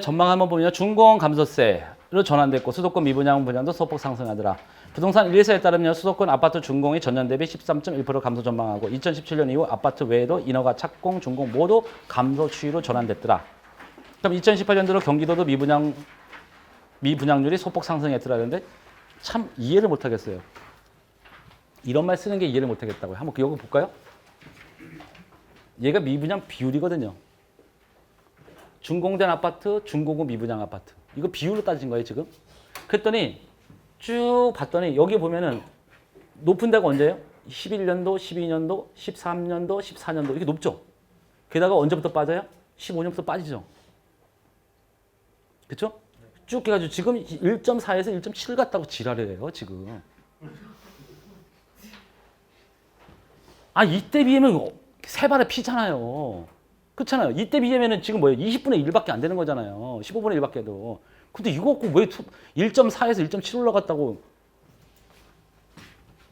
전망 한번 보면 준공 감소세로 전환됐고 수도권 미분양 분양도 소폭 상승하더라. 부동산 1사에 따르면 수도권 아파트 준공이 전년 대비 13.1% 감소 전망하고 2017년 이후 아파트 외에도 인허가 착공, 준공 모두 감소 추이로 전환됐더라. 그럼 2018년도로 경기도도 미분양 미분양률이 소폭 상승했더라는데 참 이해를 못 하겠어요. 이런 말 쓰는 게 이해를 못 하겠다고요. 한번 그 이거 볼까요? 얘가 미분양 비율이거든요. 준공된 아파트, 준공후 미분양 아파트. 이거 비율로 따진 거예요, 지금. 그랬더니 쭉 봤더니 여기 보면은 높은 데가 언제예요? 11년도, 12년도, 13년도, 14년도 이게 높죠. 게다가 언제부터 빠져요? 15년부터 빠지죠. 그렇죠? 쭉 해가지고 지금 1.4에서 1.7 같다고 지랄해요 지금. 아 이때 비하면 세 발의 피잖아요. 그렇잖아요. 이때 비하면은 지금 뭐예요? 20분의 1밖에 안 되는 거잖아요. 15분의 1밖에 도. 근데 이거 갖고 왜 1.4에서 1.7 올라갔다고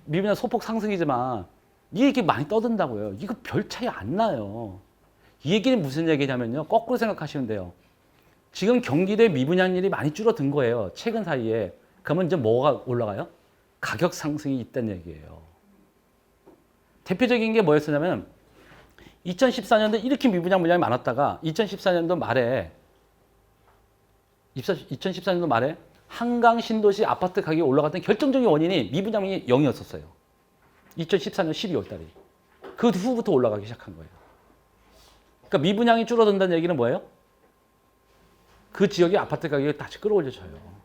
미분양 소폭 상승이지만 이 얘기 많이 떠든다고요. 이거 별 차이 안 나요. 이 얘기는 무슨 얘기냐면요. 거꾸로 생각하시면 돼요. 지금 경기도의 미분양률이 많이 줄어든 거예요. 최근 사이에. 그러면 이제 뭐가 올라가요? 가격 상승이 있다는 얘기예요. 대표적인 게 뭐였었냐면 2014년도 이렇게 미분양 물량이 많았다가 2014년도 말에 2014년도 말에 한강 신도시 아파트 가격이 올라갔던 결정적인 원인이 미분양이 0이었었어요. 2014년 12월 달에. 그 후부터 올라가기 시작한 거예요. 그러니까 미분양이 줄어든다는 얘기는 뭐예요? 그 지역의 아파트 가격이 다시 끌어올려져요.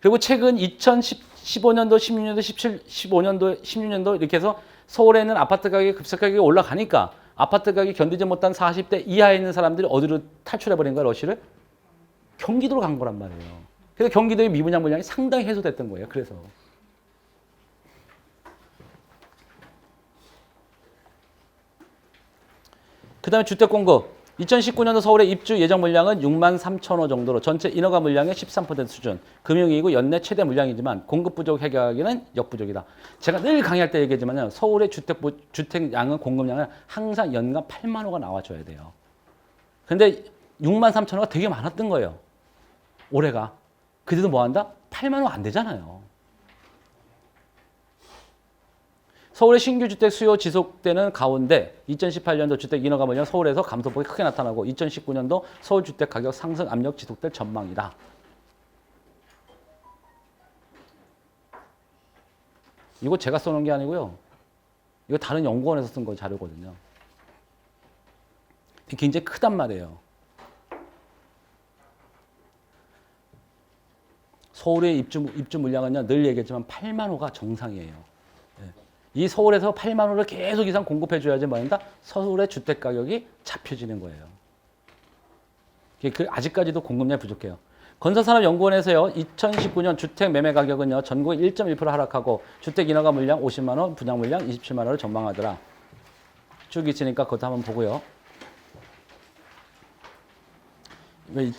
그리고 최근 2015년도, 16년도, 17, 15년도, 16년도 이렇게 해서 서울에 있는 아파트 가격이 급속하게 올라가니까 아파트 가격이 견디지 못한 40대 이하에 있는 사람들이 어디로 탈출해버린 거야, 러시를? 경기도로 간 거란 말이에요. 그래서 경기도의 미분양 물량이 상당히 해소됐던 거예요. 그래서. 그 다음에 주택 공급. 2019년도 서울의 입주 예정 물량은 6만 3천 호 정도로 전체 인허가 물량의 13% 수준. 금융위기고 연내 최대 물량이지만 공급 부족 해결하기는 역부족이다. 제가 늘 강의할 때 얘기하지만요. 서울의 주택 부- 주택량은 공급량은 항상 연간 8만 호가 나와줘야 돼요. 근데 6만 3천 호가 되게 많았던 거예요. 올해가. 그래도 뭐 한다? 8만 호 안 되잖아요. 서울의 신규 주택 수요 지속되는 가운데 2018년도 주택 인허가 물량 서울에서 감소폭이 크게 나타나고 2019년도 서울 주택 가격 상승 압력 지속될 전망이다. 이거 제가 써놓은 게 아니고요. 이거 다른 연구원에서 쓴 거 자료거든요. 굉장히 크단 말이에요. 서울의 입주, 입주 물량은요, 늘 얘기했지만 8만 호가 정상이에요. 이 서울에서 8만 원을 계속 이상 공급해 줘야지 뭐한다? 서울의 주택 가격이 잡혀지는 거예요. 그 아직까지도 공급량이 부족해요. 건설산업연구원에서요, 2019년 주택 매매 가격은요, 전국 1.1% 하락하고 주택 인허가 물량 50만 원, 분양 물량 27만 원을 전망하더라. 쭉 있으니까 그것도 한번 보고요.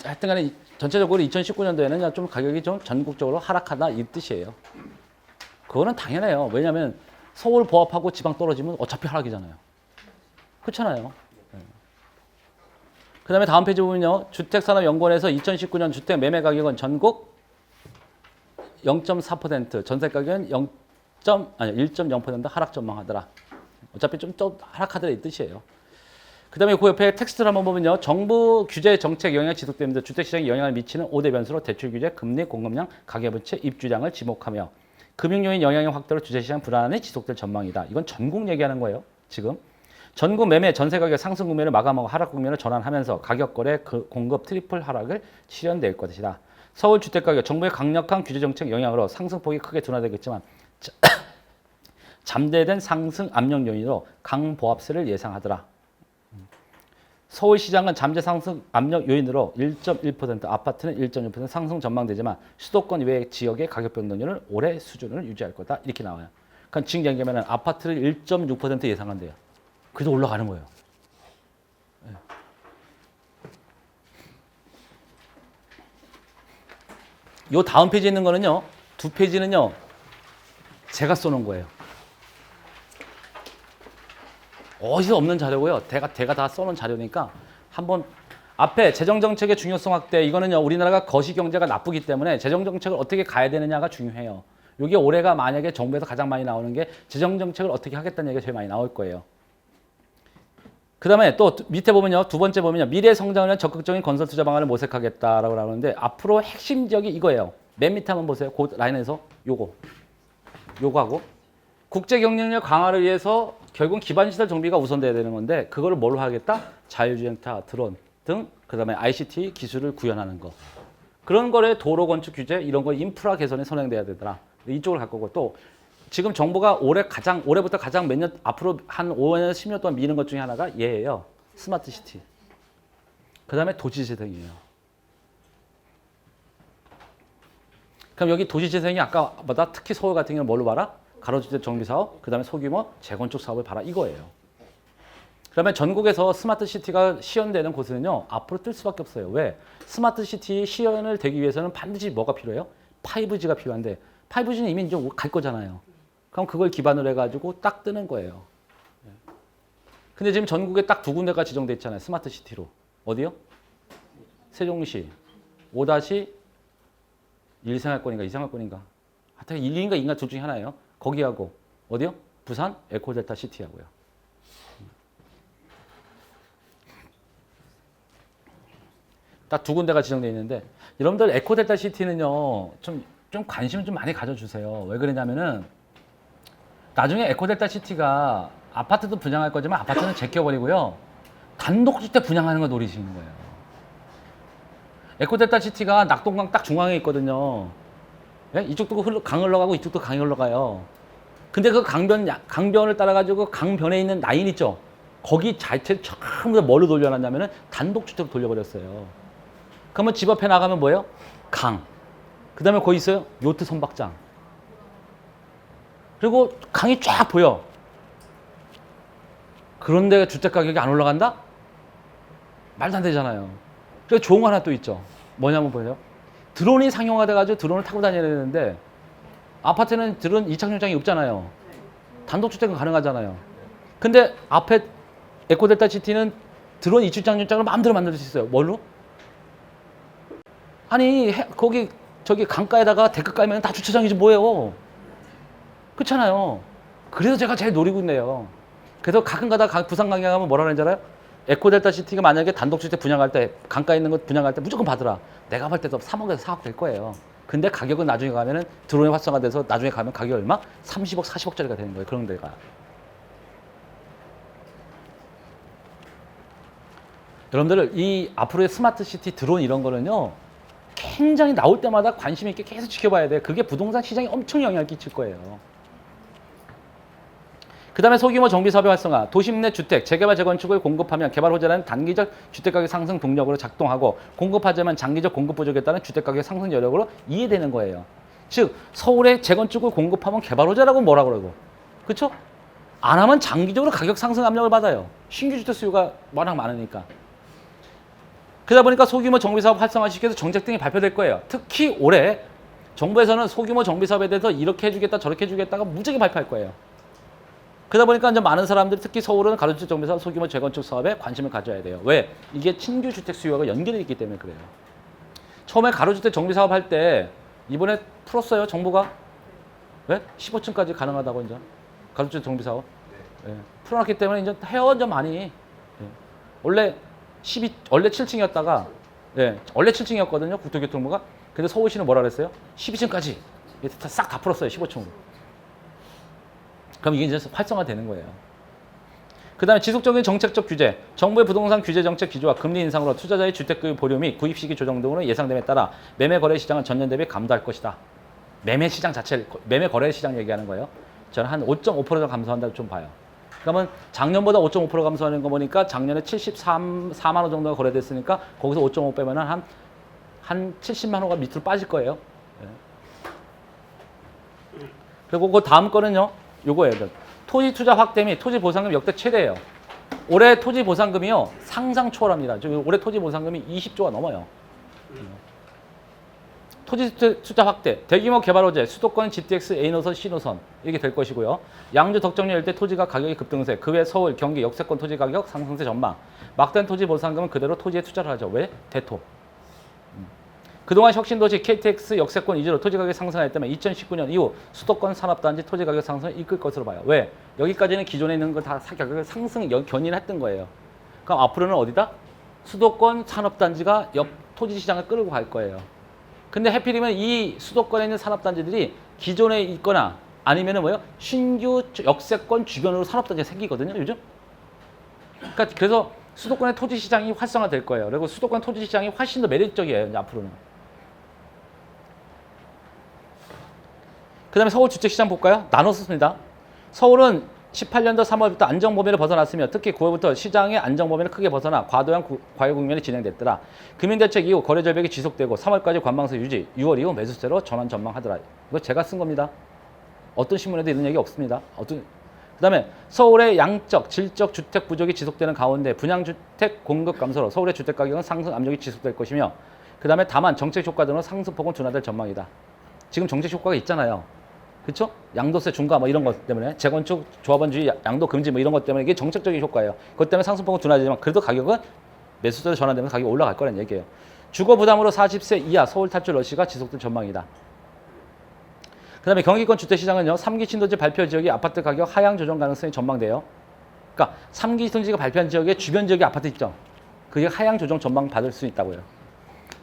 하여튼간에 이- 전체적으로 2019년도에는 좀 가격이 좀 전국적으로 하락하다 이 뜻이에요. 그거는 당연해요. 왜냐하면 서울 보합하고 지방 떨어지면 어차피 하락이잖아요. 그렇잖아요. 그 다음에 다음 페이지 보면요. 주택산업연구원에서 2019년 주택 매매 가격은 전국 0.4%, 전세 가격은 0. 아니 1.0% 하락 전망하더라. 어차피 좀, 좀 하락하더라 이 뜻이에요. 그 다음에 그 옆에 텍스트를 한번 보면요. 정부 규제 정책 영향이 지속되면서 주택시장에 영향을 미치는 5대 변수로 대출 규제, 금리, 공급량, 가계부채, 입주량을 지목하며 금융 요인 영향의 확대로 주택시장 불안이 지속될 전망이다. 이건 전국 얘기하는 거예요. 지금. 전국 매매 전세 가격 상승 국면을 마감하고 하락 국면을 전환하면서 가격 거래 그 공급 트리플 하락을 실현될 것이다. 서울 주택 가격 정부의 강력한 규제 정책 영향으로 상승폭이 크게 둔화되겠지만 자- 잠재된 상승 압력 요인으로 강보합세를 예상하더라. 서울 시장은 잠재 상승 압력 요인으로 1.1% 아파트는 1.1% 상승 전망되지만 수도권 외 지역의 가격 변동률은 올해 수준을 유지할 거다 이렇게 나와요. 그러니까 지금 얘기하면 아파트를 1.6% 예상한대요. 그래도 올라가는 거예요. 예. 요 다음 페이지에 있는 거는요. 두 페이지는요. 제가 써놓은 거예요. 어디서 없는 자료고요. 대가 대가 다 써놓은 자료니까 한번 앞에 재정 정책의 중요성 확대 이거는요 우리나라가 거시 경제가 나쁘기 때문에 재정 정책을 어떻게 가야 되느냐가 중요해요. 이게 올해가 만약에 정부에서 가장 많이 나오는 게 재정 정책을 어떻게 하겠다는 얘기가 제일 많이 나올 거예요. 그 다음에 또 밑에 보면요 두 번째 보면요 미래 성장을 위한 적극적인 건설 투자 방안을 모색하겠다라고 나오는데 앞으로 핵심 지역이 이거예요. 맨 밑에 한번 보세요. 그 라인에서 요거 요거하고 국제 경쟁력 강화를 위해서 결국 기반 시설 정비가 우선돼야 되는 건데 그거를 뭘로 하겠다? 자율주행차, 드론 등 그다음에 ICT 기술을 구현하는 거. 그런 거래 도로 건축 규제 이런 거 인프라 개선이 선행돼야 되더라. 이쪽을 갈 거고 또 지금 정부가 올해 가장 올해부터 가장 몇 년 앞으로 한 5년 10년 동안 미는 것 중에 하나가 얘예요. 스마트 시티. 그다음에 도시 재생이에요. 그럼 여기 도시 재생이 아까보다 특히 서울 같은 경우는 뭘로 봐라? 가로주택 정비 사업, 그 다음에 소규모 재건축 사업을 봐라 이거예요. 그러면 전국에서 스마트 시티가 시연되는 곳은요 앞으로 뜰 수밖에 없어요. 왜? 스마트 시티 시연을 되기 위해서는 반드시 뭐가 필요해요? 5G가 필요한데 5G는 이미 이제 갈 거잖아요. 그럼 그걸 기반으로 해가지고 딱 뜨는 거예요. 예. 근데 지금 전국에 딱 두 군데가 지정돼 있잖아요. 스마트 시티로 어디요? 세종시 5-1 생활권인가 2 생활권인가 하여튼 1인가 2인가 둘 중에 하나예요. 거기하고 어디요? 부산 에코델타 시티하고요. 딱 두 군데가 지정되어 있는데 여러분들 에코델타 시티는요 좀, 좀 관심을 좀 많이 가져주세요. 왜 그러냐면은 나중에 에코델타 시티가 아파트도 분양할 거지만 아파트는 제껴버리고요 단독주택 분양하는 거 노리시는 거예요. 에코델타 시티가 낙동강 딱 중앙에 있거든요. 예? 이쪽도 흘러, 강 흘러가고 이쪽도 강이 흘러가요. 근데 그 강변 강변을 따라 가지고 강변에 있는 라인 있죠. 거기 자체를 전부 다 뭘로 돌려놨냐면은 단독주택으로 돌려버렸어요. 그러면 집 앞에 나가면 뭐예요? 강. 그 다음에 거기 있어요? 요트 선박장. 그리고 강이 쫙 보여. 그런데 주택 가격이 안 올라간다? 말도 안 되잖아요. 그래서 좋은 거 하나 또 있죠. 뭐냐면 보세요. 드론이 상용화돼 가지고 드론을 타고 다녀야 되는데 아파트는 드론 이착륙장이 없잖아요. 단독주택은 가능하잖아요. 근데 앞에 에코델타 시티는 드론 이착륙장을 마음대로 만들 수 있어요. 뭘로? 아니 해- 거기 저기 강가에다가 데크 깔면 다 주차장이지 뭐예요. 그렇잖아요. 그래서 제가 제일 노리고 있네요. 그래서 가끔 가다 가- 부산 강양 가면 뭐라 그러는지 알아요? 에코델타 시티가 만약에 단독주택 분양할 때 강가에 있는 거 분양할 때 무조건 받으라. 내가 볼 때도 3억에서 4억 될 거예요. 근데 가격은 나중에 가면은 드론이 활성화돼서 나중에 가면 가격이 얼마? 30억, 40억짜리가 되는 거예요. 그런 데가. 여러분들 이 앞으로의 스마트 시티 드론 이런 거는요. 굉장히 나올 때마다 관심 있게 계속 지켜봐야 돼. 그게 부동산 시장에 엄청 영향을 끼칠 거예요. 그 다음에 소규모 정비 사업의 활성화, 도심 내 주택, 재개발, 재건축을 공급하면 개발 호재라는 단기적 주택가격 상승 동력으로 작동하고 공급하자면 장기적 공급 부족에 따른 주택가격 상승 여력으로 이해되는 거예요. 즉 서울에 재건축을 공급하면 개발 호재라고 뭐라 그러고, 그렇죠? 안 하면 장기적으로 가격 상승 압력을 받아요. 신규 주택 수요가 워낙 많으니까. 그러다 보니까 소규모 정비 사업 활성화시켜서 정책 등이 발표될 거예요. 특히 올해 정부에서는 소규모 정비 사업에 대해서 이렇게 해주겠다 저렇게 해주겠다가 무지하게 발표할 거예요. 그러다 보니까 이제 많은 사람들이 특히 서울은 가로주택 정비 사업, 소규모 재건축 사업에 관심을 가져야 돼요. 왜? 이게 신규 주택 수요가 연결돼 있기 때문에 그래요. 처음에 가로주택 정비 사업 할 때 이번에 풀었어요 정부가 왜? 15층까지 가능하다고 이제 가로주택 정비 사업 예. 풀어놨기 때문에 이제 해요 이제 많이 예. 원래 12 원래 7층이었다가 예 원래 7층이었거든요 국토교통부가 근데 서울시는 뭐라 그랬어요? 12층까지 싹 다 풀었어요 15층으로. 그럼 이게 이제 활성화되는 거예요. 그 다음에 지속적인 정책적 규제, 정부의 부동산 규제 정책 기조와 금리 인상으로 투자자의 주택의 보류 및 구입 시기 조정 등으로 예상됨에 따라 매매 거래 시장은 전년 대비 감소할 것이다. 매매 시장 자체를 매매 거래 시장 얘기하는 거예요. 저는 한 5.5% 정도 감소한다고 좀 봐요. 그러면 작년보다 5.5% 감소하는 거 보니까 작년에 73, 4만 원 정도가 거래됐으니까 거기서 5.5 빼면은 한, 한 70만 원가 밑으로 빠질 거예요. 예. 그리고 그 다음 거는요. 요거예요. 토지 투자 확대 및 토지 보상금 역대 최대예요. 올해 토지 보상금이요. 상상 초월합니다. 지금 올해 토지 보상금이 20조가 넘어요. 토지 투- 투자 확대, 대규모 개발 호재, 수도권 GTX A노선, C노선 이렇게 될 것이고요. 양주 덕정리 일대 토지가 가격이 급등세, 그 외 서울, 경기 역세권 토지 가격 상승세 전망. 막대한 토지 보상금은 그대로 토지에 투자를 하죠. 왜? 대토. 음. 그동안 혁신도시 KTX 역세권 위주로 토지 가격이 상승하기 때문에 2019년 이후 수도권 산업단지 토지 가격 상승을 이끌 것으로 봐요. 왜? 여기까지는 기존에 있는 거다 가격을 상승 연- 견인을 했던 거예요. 그럼 앞으로는 어디다? 수도권 산업단지가 역 토지 시장을 끌고 갈 거예요. 근데 해필이면 이 수도권에 있는 산업단지들이 기존에 있거나 아니면은 뭐요? 신규 역세권 주변으로 산업단지가 생기거든요, 요즘. 그러니까 그래서 수도권의 토지 시장이 활성화될 거예요. 그리고 수도권 토지 시장이 훨씬 더 매력적이에요, 이제 앞으로는. 그 다음에 서울 주택 시장 볼까요? 나눴습니다. 서울은 18년도 3월부터 안정 범위를 벗어났으며 특히 9월부터 시장의 안정 범위를 크게 벗어나 과도한 구- 과열 국면이 진행됐더라. 금융대책 이후 거래 절벽이 지속되고 3월까지 관망세 유지, 6월 이후 매수세로 전환 전망하더라. 이거 제가 쓴 겁니다. 어떤 신문에도 이런 얘기 없습니다. 어떤 그다음에 서울의 양적, 질적 주택 부족이 지속되는 가운데 분양 주택 공급 감소로 서울의 주택 가격은 상승 압력이 지속될 것이며 그다음에 다만 정책 효과 등으로 상승폭은 둔화될 전망이다. 지금 정책 효과가 있잖아요. 그렇죠? 양도세 중과 뭐 이런 것 때문에 재건축 조합원주의 야- 양도 금지 뭐 이런 것 때문에 이게 정책적인 효과예요. 그것 때문에 상승폭은 둔화되지만 그래도 가격은 매수세로 전환되면서 가격이 올라갈 거라는 얘기예요. 주거 부담으로 40세 이하 서울 탈출 러시가 지속될 전망이다. 그다음에 경기권 주택 시장은요. 3기 신도시 발표 지역의 아파트 가격 하향 조정 가능성이 전망돼요. 그러니까 3기 신도시가 발표한 지역의 주변 지역의 아파트 있죠. 그게 하향 조정 전망 받을 수 있다고요.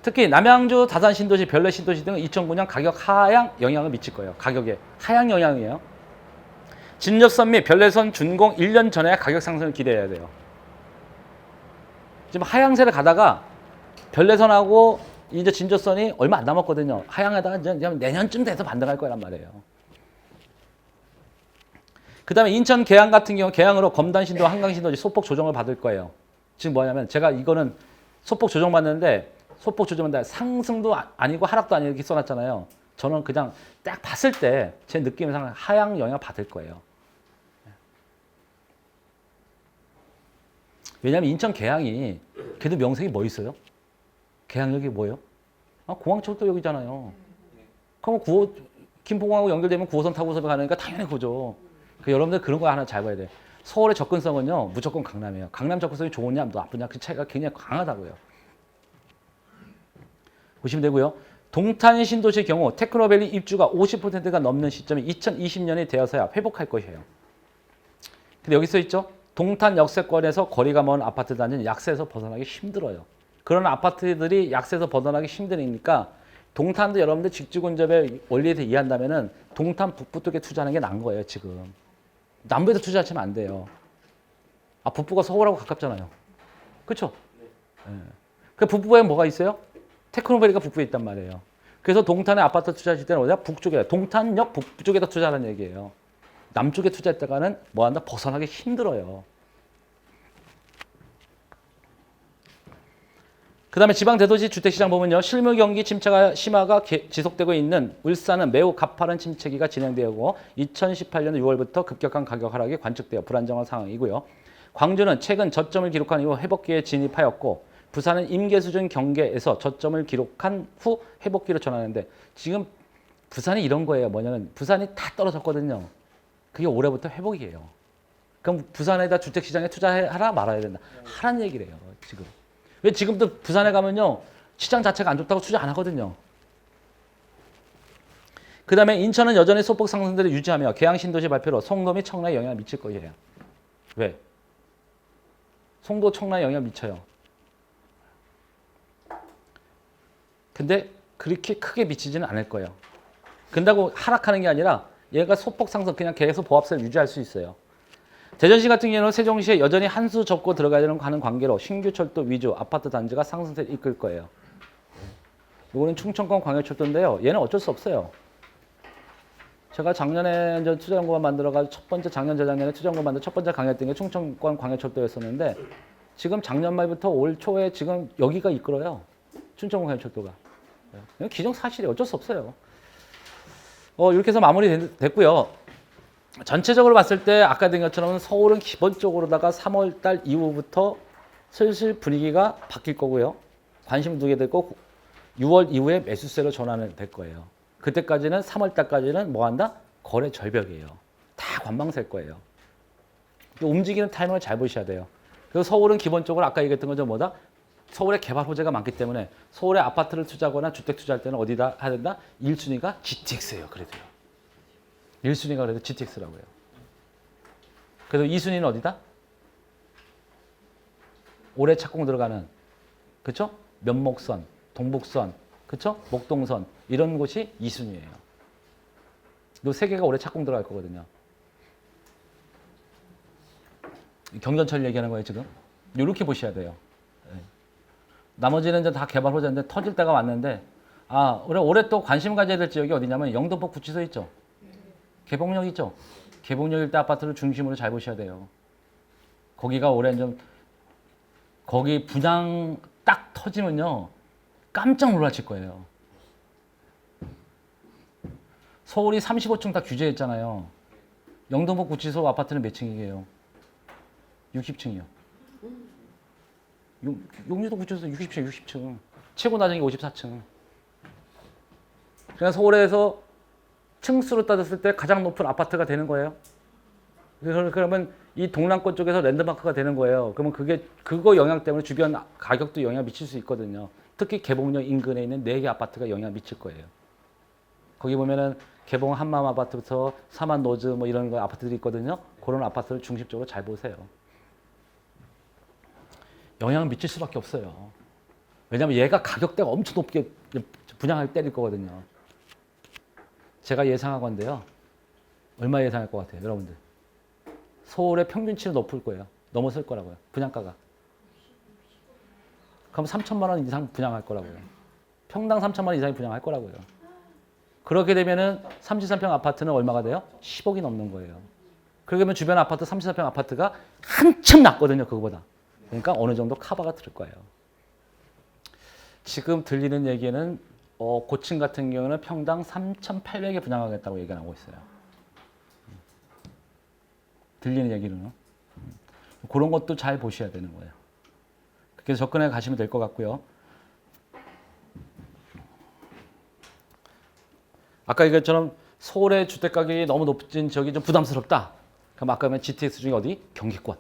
특히 남양주, 다산 신도시, 별내 신도시 등은 2009년 가격 하향 영향을 미칠 거예요. 가격에 하향 영향이에요. 진접선 및 별내선 준공 1년 전에 가격 상승을 기대해야 돼요. 지금 하향세를 가다가 별내선하고 이제 진접선이 얼마 안 남았거든요. 하향하다가 이제 내년쯤 돼서 반등할 거란 말이에요. 그 다음에 인천 계양 같은 경우 계양으로 검단 신도, 한강 신도시 소폭 조정을 받을 거예요. 지금 뭐냐면 제가 이거는 소폭 조정 받는데 소폭 조정한다 상승도 아- 아니고 하락도 아니고 이렇게 써놨잖아요. 저는 그냥 딱 봤을 때 제 느낌상 하향 영향 받을 거예요. 왜냐하면 인천 계양이 그래도 명색이 뭐 있어요? 계양역이 뭐예요? 아, 공항철도역이잖아요. 그럼 구호 김포공항하고 연결되면 9호선 타고서 가니까 당연히 그죠. 그 여러분들 그런 거 하나 잘 봐야 돼. 서울의 접근성은요 무조건 강남이에요. 강남 접근성이 좋으냐 나쁘냐 그 차이가 굉장히 강하다고요. 보시면 되고요. 동탄 신도시의 경우 테크노밸리 입주가 50%가 넘는 시점이 2020년이 되어서야 회복할 것이에요. 근데 여기 써 있죠. 동탄 역세권에서 거리가 먼 아파트 단지는 약세에서 벗어나기 힘들어요. 그런 아파트들이 약세에서 벗어나기 힘드니까 동탄도 여러분들 직주근접의 원리에 대해 이해한다면은 동탄 북부 쪽에 투자하는 게 나은 거예요 지금. 남부에서 투자하시면 안 돼요. 아 북부가 서울하고 가깝잖아요. 그렇죠? 그 북부에 뭐가 있어요? 테크노밸리가 북부에 있단 말이에요. 그래서 동탄에 아파트 투자하실 때는 어디야? 북쪽에 동탄역 북쪽에다 투자하는 얘기예요. 남쪽에 투자했다가는 뭐 한다? 벗어나기 힘들어요. 그 다음에 지방 대도시 주택 시장 보면요. 실물 경기 침체가 심화가 개- 지속되고 있는 울산은 매우 가파른 침체기가 진행되고 2018년 6월부터 급격한 가격 하락이 관측되어 불안정한 상황이고요. 광주는 최근 저점을 기록한 이후 회복기에 진입하였고 부산은 임계 수준 경계에서 저점을 기록한 후 회복기로 전하는데 지금 부산이 이런 거예요. 뭐냐면 부산이 다 떨어졌거든요. 그게 올해부터 회복이에요. 그럼 부산에다 주택 시장에 투자하라 말아야 된다. 하란 얘기래요. 지금. 왜 지금도 부산에 가면요 시장 자체가 안 좋다고 투자 안 하거든요. 그 다음에 인천은 여전히 소폭 상승세를 유지하며 계양 신도시 발표로 송도 및 청라에 영향을 미칠 것이에요. 왜? 송도 청라에 영향을 미쳐요. 근데 그렇게 크게 미치지는 않을 거예요. 근다고 하락하는 게 아니라 얘가 소폭 상승 그냥 계속 보합세를 유지할 수 있어요. 대전시 같은 경우는 세종시에 여전히 한 수 접고 들어가야 되는 하는 관계로 신규 철도 위주 아파트 단지가 상승세를 이끌 거예요. 이거는 충청권 광역철도인데요. 얘는 어쩔 수 없어요. 제가 작년에 투자연구원 만들어가지고 첫 번째 작년 재작년에 투자연구원 만들 첫 번째 강의했던 게 충청권 광역철도였었는데 지금 작년 말부터 올 초에 지금 여기가 이끌어요. 충청권 광역철도가. 이건 기정 사실이 어쩔 수 없어요. 어, 이렇게 해서 마무리 됐- 됐고요. 전체적으로 봤을 때 아까 된 것처럼 서울은 기본적으로다가 3월 달 이후부터 슬슬 분위기가 바뀔 거고요. 관심 두게 되고 6월 이후에 매수세로 전환을 될 거예요. 그때까지는 3월 달까지는 뭐 한다? 거래 절벽이에요. 다 관망세일 거예요. 이 움직이는 타이밍을 잘 보셔야 돼요. 그래서 서울은 기본적으로 아까 얘기했던 것처럼 뭐다? 서울에 개발 호재가 많기 때문에 서울에 아파트를 투자하거나 주택 투자할 때는 어디다 해야 된다? 1순위가 GTX예요. 그래도요. 1순위가 그래도 GTX라고요. 그래서 2순위는 어디다? 올해 착공 들어가는 그쵸? 면목선, 동북선, 그쵸? 목동선 이런 곳이 2순위예요. 이 세 개가 올해 착공 들어갈 거거든요. 경전철 얘기하는 거예요 지금. 이렇게 보셔야 돼요. 예. 나머지는 이제 다 개발 호재인데 터질 때가 왔는데 아 올해 올해 또 관심 가져야 될 지역이 어디냐면 영등포 구치소 있죠. 개봉역 있죠. 개봉역 일대 아파트를 중심으로 잘 보셔야 돼요. 거기가 올해 좀 거기 분양 딱 터지면요 깜짝 놀라실 거예요. 서울이 35층 다 규제했잖아요. 영등포 구치소 아파트는 몇 층이에요? 60층이요. 용, 용유도 구치소 60층, 60층. 최고 낮은 게 54층. 그냥 서울에서 층수로 따졌을 때 가장 높은 아파트가 되는 거예요. 그래서 그러면 이 동남권 쪽에서 랜드마크가 되는 거예요. 그러면 그게 그거 영향 때문에 주변 가격도 영향 미칠 수 있거든요. 특히 개봉역 인근에 있는 네 개 아파트가 영향 미칠 거예요. 거기 보면은 개봉 한마음 아파트부터 사만 노즈 뭐 이런 거 아파트들이 있거든요. 그런 아파트를 중심적으로 잘 보세요. 영향을 미칠 수밖에 없어요. 왜냐하면 얘가 가격대가 엄청 높게 분양을 때릴 거거든요. 제가 예상하건데요. 얼마 예상할 것 같아요, 여러분들? 서울의 평균치는 높을 거예요. 넘어설 거라고요. 분양가가. 그럼 3천만 원 이상 분양할 거라고요. 평당 3천만 원 이상이 분양할 거라고요. 그렇게 되면은 33평 아파트는 얼마가 돼요? 10억이 넘는 거예요. 그러면 주변 아파트 34평 아파트가 한층 낮거든요, 그거보다. 그러니까 어느 정도 카바가 들을 거예요. 지금 들리는 얘기는 어, 고층 같은 경우는 평당 3,800에 분양하겠다고 얘기를 하고 있어요. 들리는 얘기는 그런 것도 잘 보셔야 되는 거예요. 그래서 접근해 가시면 될 것 같고요. 아까 얘기했처럼 서울의 주택 가격이 너무 높은 지역이 좀 부담스럽다. 그럼 아까 면 GTX 중에 어디? 경기권.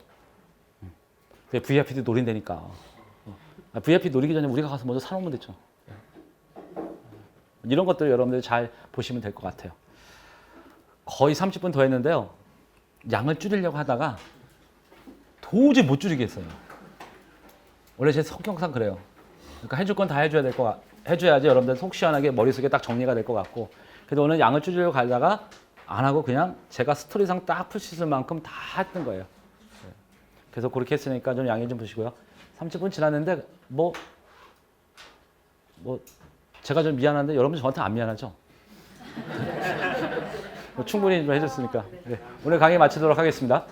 음. VIP도 노린다니까. 아, VIP 노리기 전에 우리가 가서 먼저 사놓으면 됐죠. 이런 것들 여러분들 잘 보시면 될 것 같아요. 거의 30분 더 했는데요. 양을 줄이려고 하다가 도저히 못 줄이겠어요. 원래 제 성격상 그래요. 그러니까 해줄 건 다 해줘야 될거 같, 해줘야지 여러분들 속 시원하게 머릿속에 딱 정리가 될 것 같고. 그래서 오늘 양을 줄이려고 가다가 안 하고 그냥 제가 스토리상 딱 있을 만큼 다 했던 거예요. 네. 그래서 그렇게 했으니까 좀 양해 좀 보시고요. 30분 지났는데 뭐, 뭐, 제가 좀 미안한데 여러분들 저한테 안 미안하죠? 뭐 충분히 좀 해줬으니까. 네. 오늘 강의 마치도록 하겠습니다.